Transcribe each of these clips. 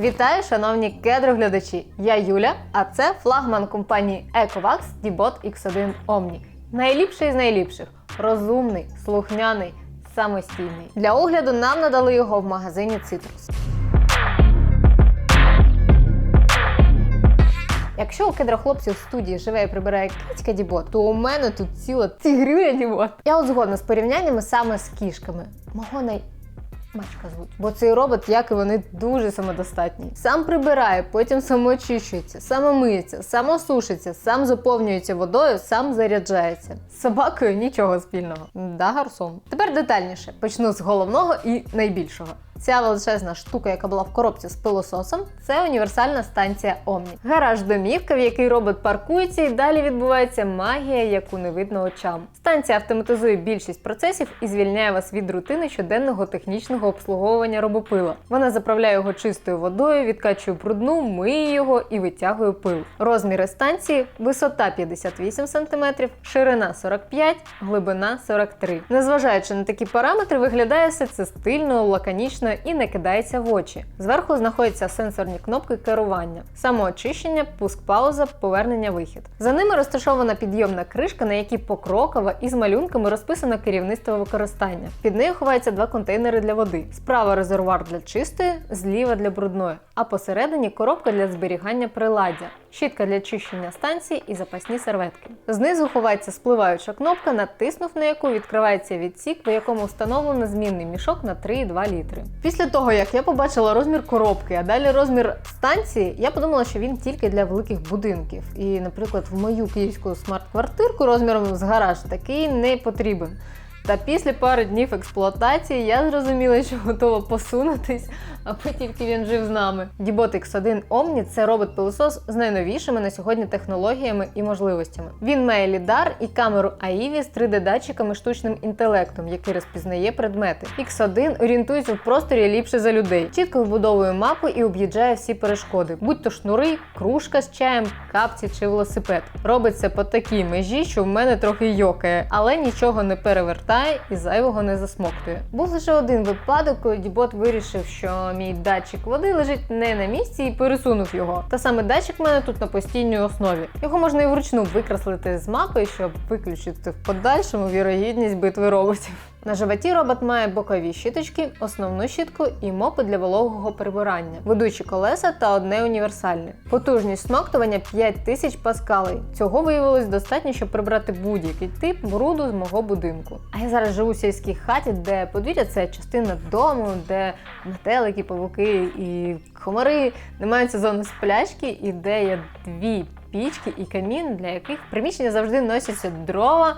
Вітаю, шановні кедроглядачі! Я Юля, а це флагман компанії Ecovax Dbot X1 Omni. Найліпший з найліпших, розумний, слухняний, самостійний. Для огляду нам надали його в магазині Citrus. Якщо у кедрохлопців в студії живе і прибирає кицька Дібот, то у мене тут ціла тигрюля Дібот. Я от згодна з порівняннями саме з кішками. Мого най... Мачка звуть. Бо цей робот, як і вони, дуже самодостатній. Сам прибирає, потім самоочищується, самомиється, самосушиться, сам заповнюється водою, сам заряджається. З собакою нічого спільного. Да, гарсон. Тепер детальніше. Почну з головного і найбільшого. Ця величезна штука, яка була в коробці з пилососом, це універсальна станція Omni. Гараж домівка, в який робот паркується, і далі відбувається магія, яку не видно очам. Станція автоматизує більшість процесів і звільняє вас від рутини щоденного технічного обслуговування робопила. Вона заправляє його чистою водою, відкачує брудну, миє його і витягує пил. Розміри станції: висота 58 см, ширина 45, глибина 43. Незважаючи на такі параметри, виглядає все це стильно, лаконічно і не кидається в очі. Зверху знаходяться сенсорні кнопки керування, самоочищення, пуск пауза, повернення вихід. За ними розташована підйомна кришка, на якій покрокова і з малюнками розписано керівництво використання. Під нею ховаються два контейнери для води. Справа резервуар для чистої, зліва для брудної, а посередині коробка для зберігання приладдя, щітка для чищення станції і запасні серветки. Знизу ховається спливаюча кнопка, натиснув на яку відкривається відсік, в якому встановлено змінний мішок на 3,2 літри. Після того, як я побачила розмір коробки, а далі розмір станції, я подумала, що він тільки для великих будинків. І, наприклад, в мою київську смарт-квартирку розміром з гараж такий не потрібен. Та після пари днів експлуатації я зрозуміла, що готова посунутись, аби тільки він жив з нами. Dbot X1 Omni – це робот-пилосос з найновішими на сьогодні технологіями і можливостями. Він має лідар і камеру AIVI з 3D-датчиками штучним інтелектом, який розпізнає предмети. X1 орієнтується в просторі ліпше за людей, чітко вбудовує мапу і об'їжджає всі перешкоди, будь то шнури, кружка з чаєм, капці чи велосипед. Робить це по такій межі, що в мене трохи йокає, але нічого не перевертає і зайвого не засмоктує. Був лише один випадок, коли Дібот вирішив, що мій датчик води лежить не на місці і пересунув його. Та саме датчик в мене тут на постійній основі. Його можна і вручну викреслити з мапи, щоб виключити в подальшому вірогідність битви роботів. На животі робот має бокові щіточки, основну щітку і мопи для вологого прибирання, ведучі колеса та одне універсальне. Потужність смоктування 5000 паскалей. Цього виявилось достатньо, щоб прибрати будь-який тип бруду з мого будинку. А я зараз живу в сільській хаті, де подвір'я це частина дому, де метелики, павуки і комари не мають сезону сплячки, і де є дві пічки і камін, для яких приміщення завжди носяться дрова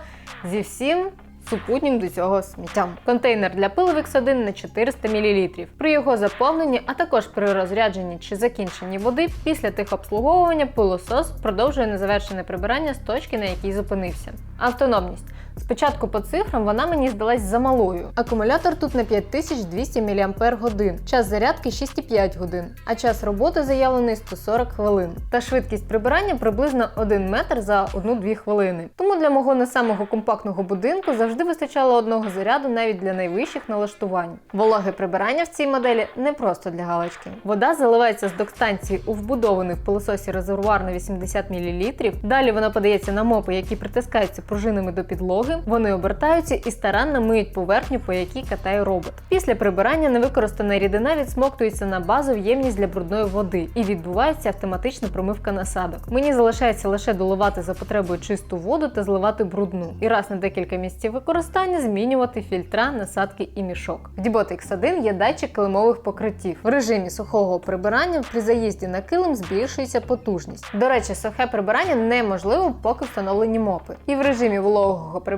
зі всім супутнім до цього сміттям. Контейнер для пилу X1 на 400 мл. При його заповненні, а також при розрядженні чи закінченні води, після техобслуговування пилосос продовжує незавершене прибирання з точки, на якій зупинився. Автономність. Спочатку по цифрам вона мені здалась замалою. Акумулятор тут на 5200 мАч, час зарядки 6,5 годин, а час роботи заявлений 140 хвилин. Та швидкість прибирання приблизно 1 метр за 1-2 хвилини. Тому для мого не самого компактного будинку завжди вистачало одного заряду навіть для найвищих налаштувань. Вологе прибирання в цій моделі не просто для галочки. Вода заливається з док-станції у вбудований в пилососі резервуар на 80 мл. Далі вона подається на мопи, які притискаються пружинами до підлоги. Вони обертаються і старанно миють поверхню, по якій катає робот. Після прибирання невикористана рідина відсмоктується на базу в ємність для брудної води і відбувається автоматична промивка насадок. Мені залишається лише доливати за потребою чисту воду та зливати брудну. І раз на декілька місяців використання змінювати фільтра, насадки і мішок. В Dbot X1 є датчик килимових покриттів. В режимі сухого прибирання при заїзді на килим збільшується потужність. До речі, сухе прибирання неможливо, поки встановлені мопи. І в режимі вологого прибирання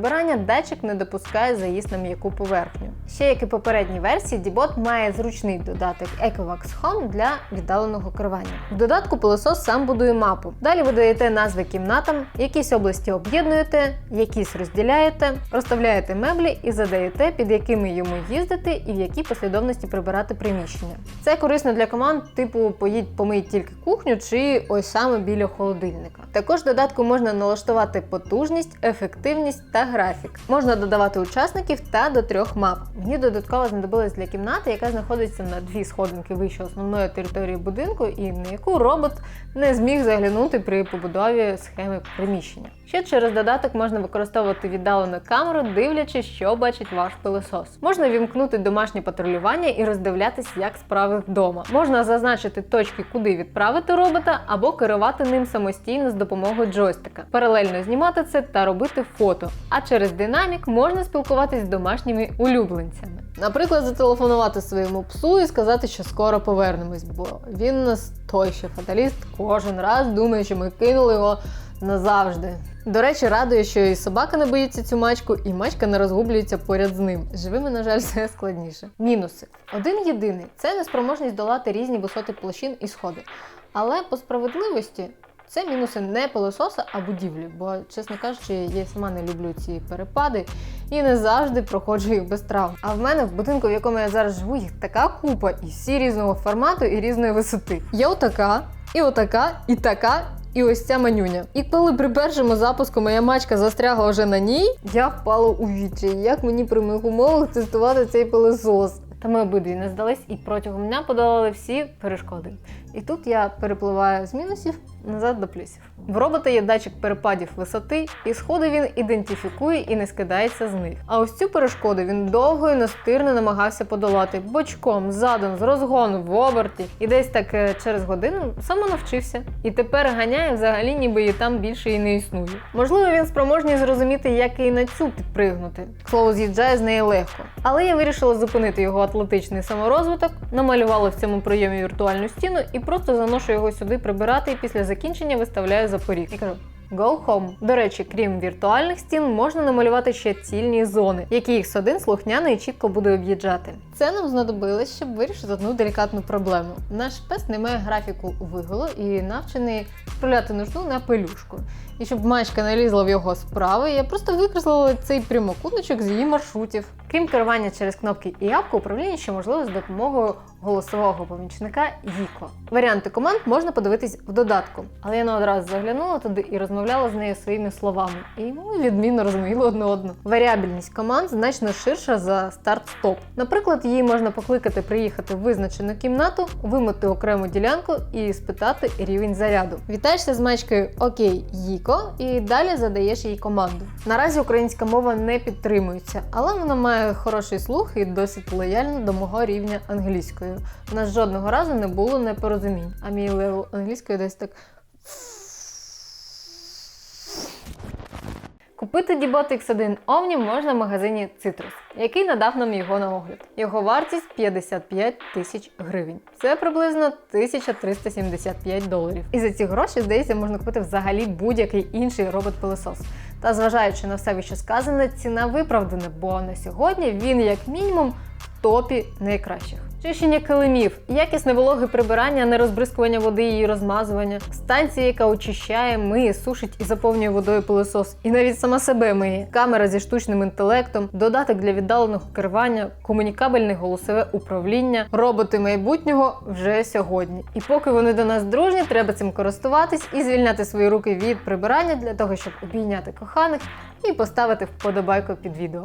датчик не допускає заїзд на м'яку поверхню. Ще як і попередній версії, Dbot має зручний додаток Ecovax Home для віддаленого керування. В додатку пилосос сам будує мапу. Далі ви даєте назви кімнатам, якісь області об'єднуєте, якісь розділяєте, розставляєте меблі і задаєте, під якими йому їздити і в якій послідовності прибирати приміщення. Це корисно для команд типу поїдь помить тільки кухню чи ось саме біля холодильника. Також додатку можна налаштувати потужність, ефективність та графік. Можна додавати учасників та до трьох мап. Мені додатково знадобилось для кімнати, яка знаходиться на дві сходинки вище основної території будинку, і на яку робот не зміг заглянути при побудові схеми приміщення. Ще через додаток можна використовувати віддалену камеру, дивлячись, що бачить ваш пилосос. Можна вімкнути домашнє патрулювання і роздивлятись, як справи вдома. Можна зазначити точки, куди відправити робота, або керувати ним самостійно з допомогою джойстика, паралельно знімати це та робити фото. А через динамік можна спілкуватись з домашніми улюбленцями. Наприклад, зателефонувати своєму псу і сказати, що скоро повернемось, бо він нас той ще фаталіст, кожен раз думає, що ми кинули його назавжди. До речі, радує, що і собака не боїться цю мачку, і мачка не розгублюється поряд з ним. Живими, на жаль, все складніше. Мінуси: один єдиний це неспроможність долати різні висоти площин і сходи. Але по справедливості. Це мінуси не пилососа, а будівлі, бо, чесно кажучи, я сама не люблю ці перепади і не завжди проходжу їх без травм. А в мене в будинку, в якому я зараз живу, їх така купа, і всі різного формату і різної висоти. Є отака, і отака, і така, і ось ця манюня. І коли при першому запуску моя мачка застрягла вже на ній, я впала у відчай. Як мені при моїх умовах тестувати цей пилосос? Та ми обидві не здались і протягом дня подолали всі перешкоди. І тут я перепливаю з мінусів назад до плюсів. В робота є датчик перепадів висоти, і сходи він ідентифікує і не скидається з них. А ось цю перешкоду він довго і настирно намагався подолати бочком, задом, з розгону, в оберті. І десь так е, через годину саме навчився. І тепер ганяє взагалі, ніби її там більше і не існує. Можливо, він спроможний зрозуміти, як і на цю підпригнути. К слову, з'їжджає з неї легко. Але я вирішила зупинити його атлетичний саморозвиток, намалювала в цьому прийомі віртуальну стіну і просто заношу його сюди прибирати і після закінчення виставляю за поріг. І кажу. Go home. До речі, крім віртуальних стін, можна намалювати ще цільні зони, які X1 слухняно і чітко буде об'їжджати. Це нам знадобилось, щоб вирішити одну делікатну проблему. Наш пес не має графіку виголу і навчений справляти нужду на пелюшку. І щоб мачка не лізла в його справи, я просто викреслила цей прямокутничок з її маршрутів. Крім керування через кнопки і апку, управління ще можливо з допомогою голосового помічника Їко. Варіанти команд можна подивитись в додатку, але я не одразу заглянула туди і розмовляла з нею своїми словами. І ми відмінно розуміли одне одну. Варіабельність команд значно ширша за старт-стоп. Наприклад, її можна покликати приїхати в визначену кімнату, вимити окрему ділянку і спитати рівень заряду. Вітаєшся з мачкою Окей, Їко, і далі задаєш їй команду. Наразі українська мова не підтримується, але вона має хороший слух і досить лояльна до мого рівня англійської. У нас жодного разу не було непорозумінь, а мій левел англійської десь так. Купити Дібот X1 Omni можна в магазині Citrus, який надав нам його на огляд. Його вартість 55 тисяч гривень. Це приблизно 1375 доларів. І за ці гроші, здається, можна купити взагалі будь-який інший робот-пилосос. Та зважаючи на все, що сказане, ціна виправдана, бо на сьогодні він, як мінімум, в топі найкращих. Чищення килимів, якісне вологе прибирання, не розбризкування води її розмазування, станція, яка очищає, миє, сушить і заповнює водою пилосос, і навіть сама себе миє, камера зі штучним інтелектом, додаток для віддаленого керування, комунікабельне голосове управління, роботи майбутнього вже сьогодні. І поки вони до нас дружні, треба цим користуватись і звільняти свої руки від прибирання для того, щоб обійняти коханих і поставити вподобайку під відео.